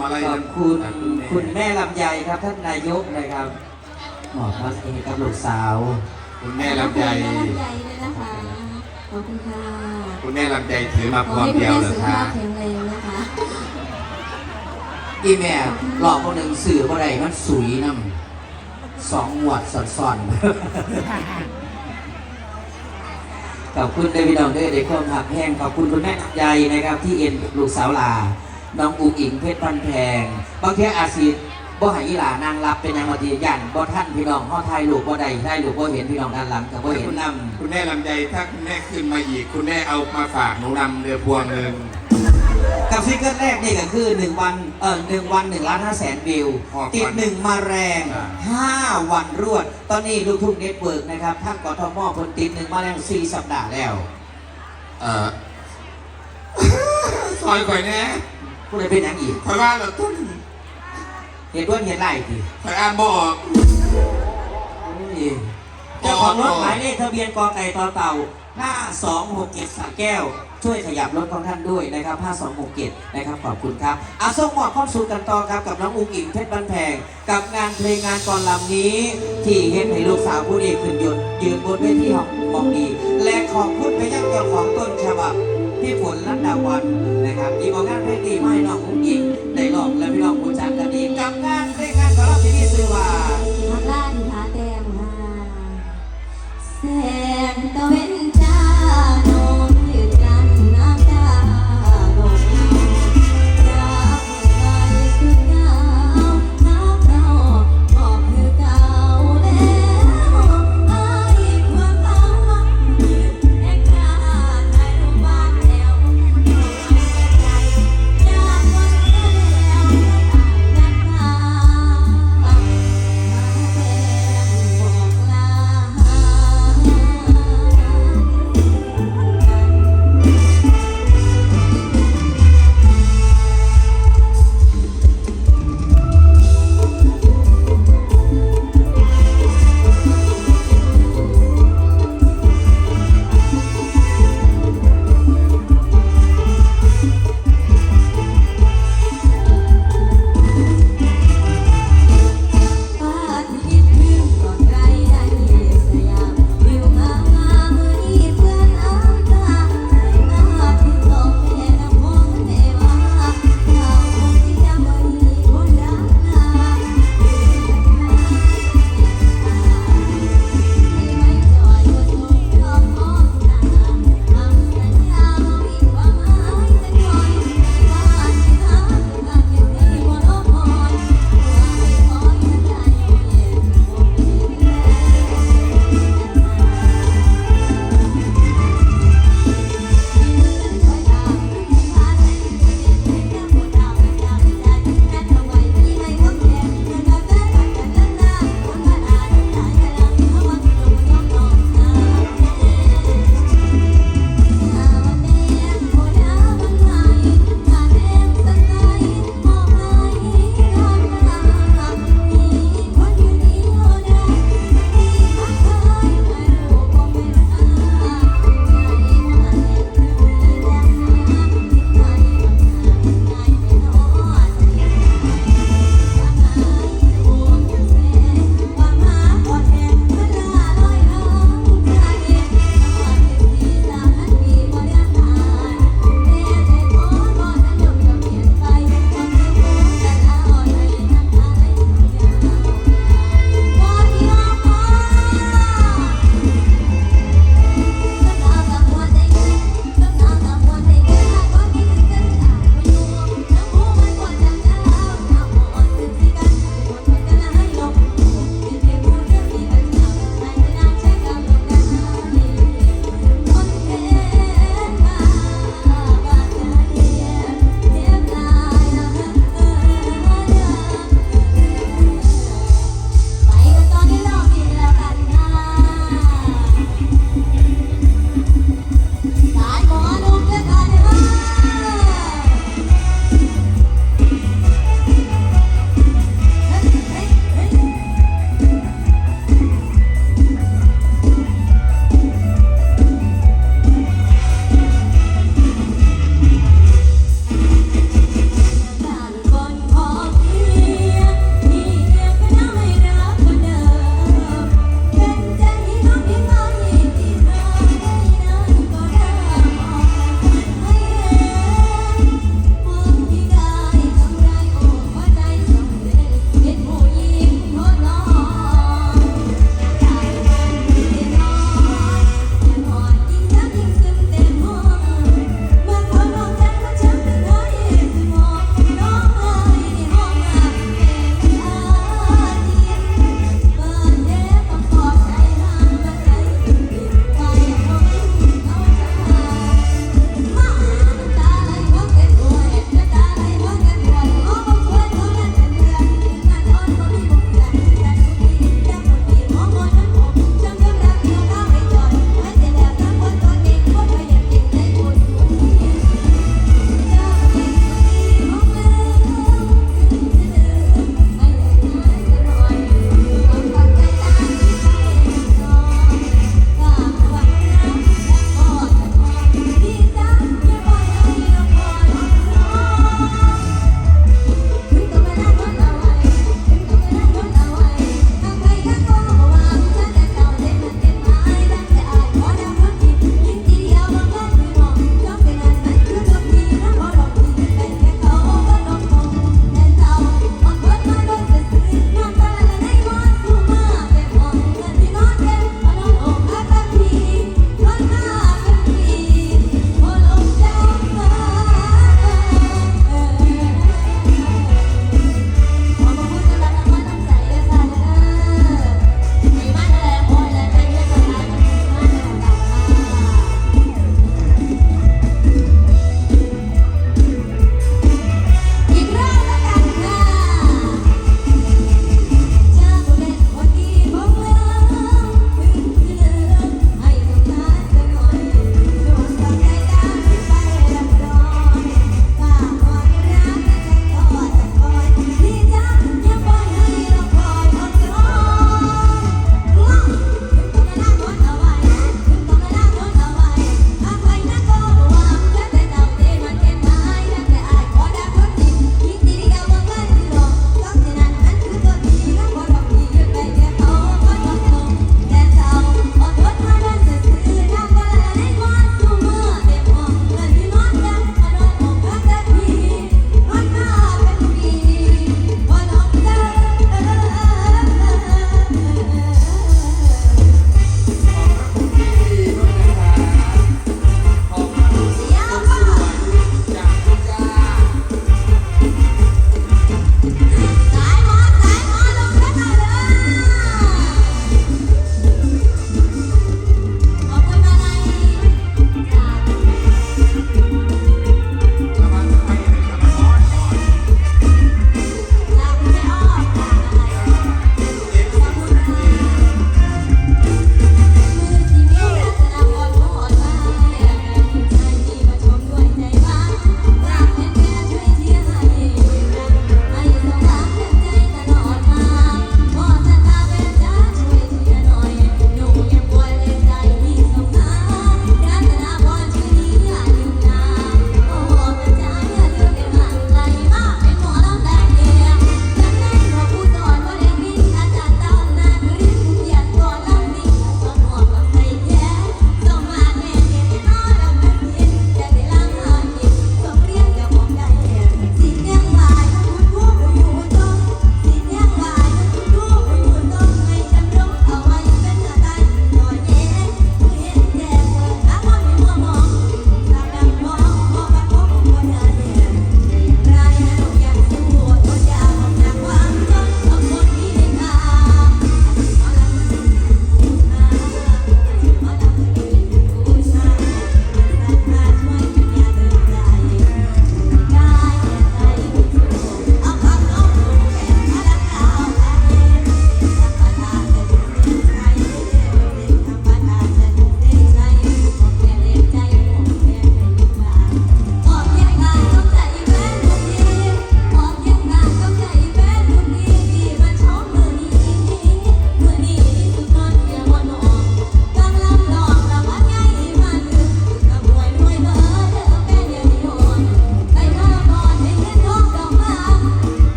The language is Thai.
มาลัยขอบคุณนะคุณแม่ลำไยครับท่านนายกนะครับหมอบพระเอกกับลูกสาว คุณแม่ลำไยขอบคุณแม่ลำไยเลยนะคะขอบคุณค่ะคุณแม่ลำไยถือมาขพอวงให้คุณเดียวแม่เหรอสุขคะภาพแข็งแรงนะคะอีแม่หลอกคนหนึ่งสื่อบ่ได้มันสุยน้ำสองหวดซ่อนๆขอบคุณได้พี่น้องด้วยในความหักแห้งขอบคุณคุณแม่ใหญ่นะครับ ที่เอ็นลูกสาวลา น้องอุ๋งอิงเพชรพันแพงบางทีอาศีบ่ใหายอีหลานางรับเป็นยังมาดียันบ่ท่านพี่น้องห่อไทยลูกบ่ใดได้ลูกบ่เห็นพี่น้องด้านหลังกับบ่เห็นนำคุณแม่ลำไยถ้าคุณแม่ขึ้นมาอีกคุณแม่เอามาฝากหนูนำเรือพวงหนึ่งกับซิงเกิลแรกนี่ก็คือ1วันเออหนึ่งวัน1ล้าน5แสนวิวออกก่อนติดหนึ่งมาแรงอ่า5วันรวด ตอนนี้ลูกทุ่งเน็ตเวิร์กนะครับทั้งกทมเพิ่นติดหนึ่งมาแรง4สัปดาห์แล้วเอ่อซอยก่อยแน่ ผู้ใดเป็นหยังอีกคอยว่าเราต้นเห็นด้วยเห็นไล่ทีคอยอ่านบออก เจ้าของรถหมายเลขทะเบียนกอไก่ต่อเต่า 5267สระแก้ว ช่วยขยับรถของท่านด้วยนะครับ 5267 นะครับ ขอบคุณครับอาส่งมอบความสุขกันต่อครับ กับน้องอุ้งอิงเพชรบันแพง กับงานเพลงงานกรลำนี้ ที่เห็นให้ลูกสาวผู้เอกขึ้นยนต์ยืนบนเวทีของมองดี และขอบคุณไปยังเจ้าของต้นฉบับพี่ฝนรัตดาวัน นะครับที่บอกงานเพลงดีมาให้น้องอุ้งอิงได้ลองและพี่น้องผู้จักกันดีกับงานเพลงงานกรลำที่มีชื่อว่าทางด้านผาแต้มค่ะแสงตะเวน